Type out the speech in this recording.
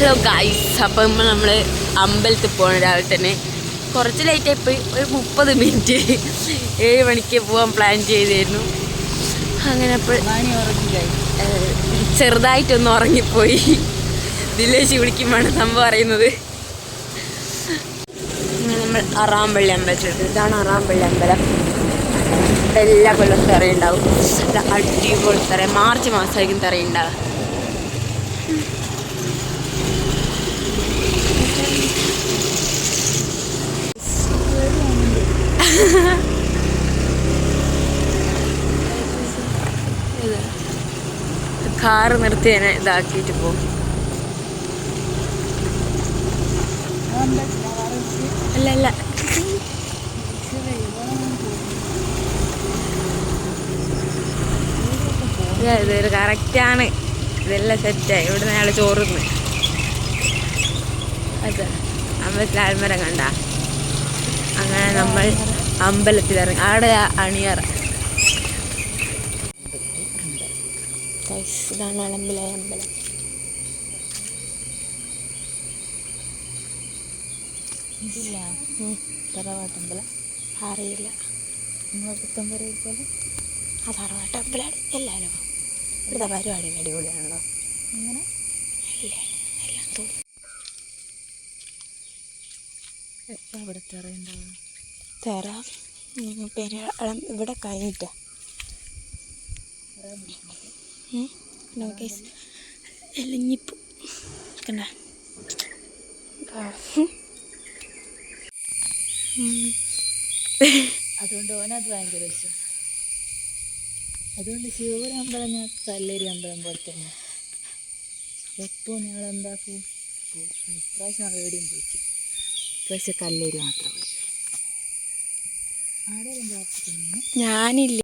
Hello guys അപ്പം നമ്മൾ അമ്പലത്തിൽ പോകണം രാവിലെ തന്നെ കുറച്ച് ലേറ്റായി പോയി. ഒരു മുപ്പത് മിനിറ്റ് ഏഴ് മണിക്ക് പോകാൻ പ്ലാൻ ചെയ്തിരുന്നു. അങ്ങനെ അപ്പോൾ ചെറുതായിട്ടൊന്ന് ഉറങ്ങിപ്പോയി. ദിലേശ് വിളിക്കുമ്പോഴാണ് സംഭവം അറിയുന്നത്. നമ്മൾ അറാമ്പള്ളി അമ്പലത്തിലെത്തി ഇതാണ് അറാമ്പള്ളി അമ്പലം. എല്ലാ കൊല്ലവും തറയുണ്ടാവും അടിപൊളി തിറ. മാർച്ച് മാസമായിരിക്കും തിറയുണ്ടാവുക കാറ് നിർത്തി തന്നെ ഇതാക്കിയിട്ട് പോകും അല്ല അല്ല. ഇതാ, കറക്റ്റാണ് ഇതെല്ലാം സെറ്റായി ഇവിടെ നിന്ന് അയാൾ ചോറുന്ന് അതെ അമ്പലത്തിൽ ആൽമരം കണ്ട. അങ്ങനെ നമ്മൾ അമ്പലത്തിൽ ഇറങ്ങി. അവിടെ അണിയറ. ഇതാണ് അളമ്പിലെ അമ്പലം. ഇതില്ല. തറവാട്ടമ്പല അറിയില്ല. നമ്മളെ പോലെ? ആ എല്ലാവരും. ഇവിടുത്തെ പരിപാടി അടിപൊളിയാണല്ലോ. ഇങ്ങനെ അല്ലേ എല്ലാം തോന്നി എപ്പോൾ തറയുണ്ടാവുക തറ ഉം, പെരാളം ഇവിടെ കഴിഞ്ഞിട്ടാ. നോക്കേസ് എലിഞ്ഞിപ്പു. കണ്ട? അതുകൊണ്ട് ഓനത് ഭയങ്കര വിശ്വാസം അതുകൊണ്ട് ശിവപുരം അമ്പലം ഞാൻ കല്ലേരി അമ്പലം പോലെ തന്നെ. എപ്പോൾ ഞങ്ങൾ എന്താക്കും ഇപ്രാവശ്യം എവിടെയും പോയിച്ചു ഇപ്രാവശ്യം കല്ലേരി മാത്രം പോയി ആടെ പ്രാർത്ഥിക്കുന്നു ഞാനില്ല?